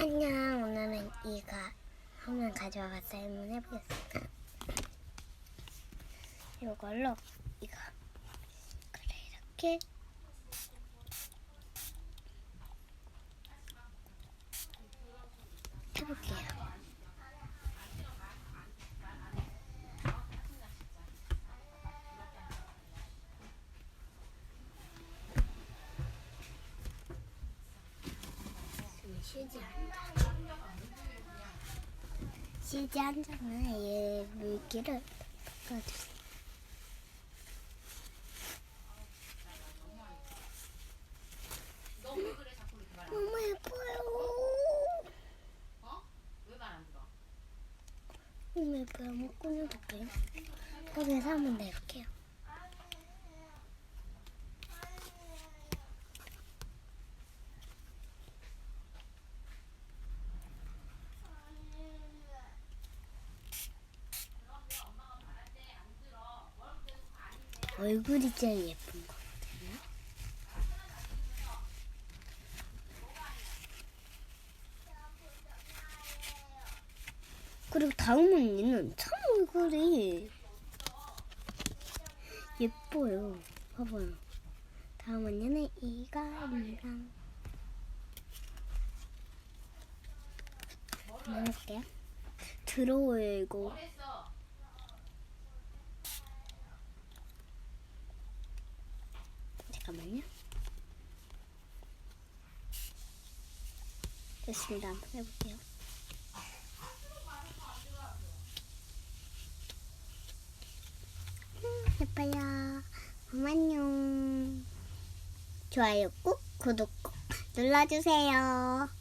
안녕. 오늘은 이가 화면 가져와 봤어요. 한번 해보겠습니다. 이걸로 이거 그래 이렇게 해볼게요. 쉬지 않자. 쉬지 않잖아. 얘 물기를 닦아주세요. 너무 예뻐요. 너무 예뻐요. 한번 꾸며볼게요. 꺼내서 한번 내볼게요. 얼굴이 제일 예쁜 거 같아요. 그리고 다음 언니는 참 얼굴이 예뻐요. 봐봐요. 다음 언니는. 한번 해볼게요. 들어오요 이거. 잠깐만요. 됐습니다. 한번 해볼게요. 음, 예뻐요. 안녕. 좋아요 꾹, 구독 꾹 눌러주세요.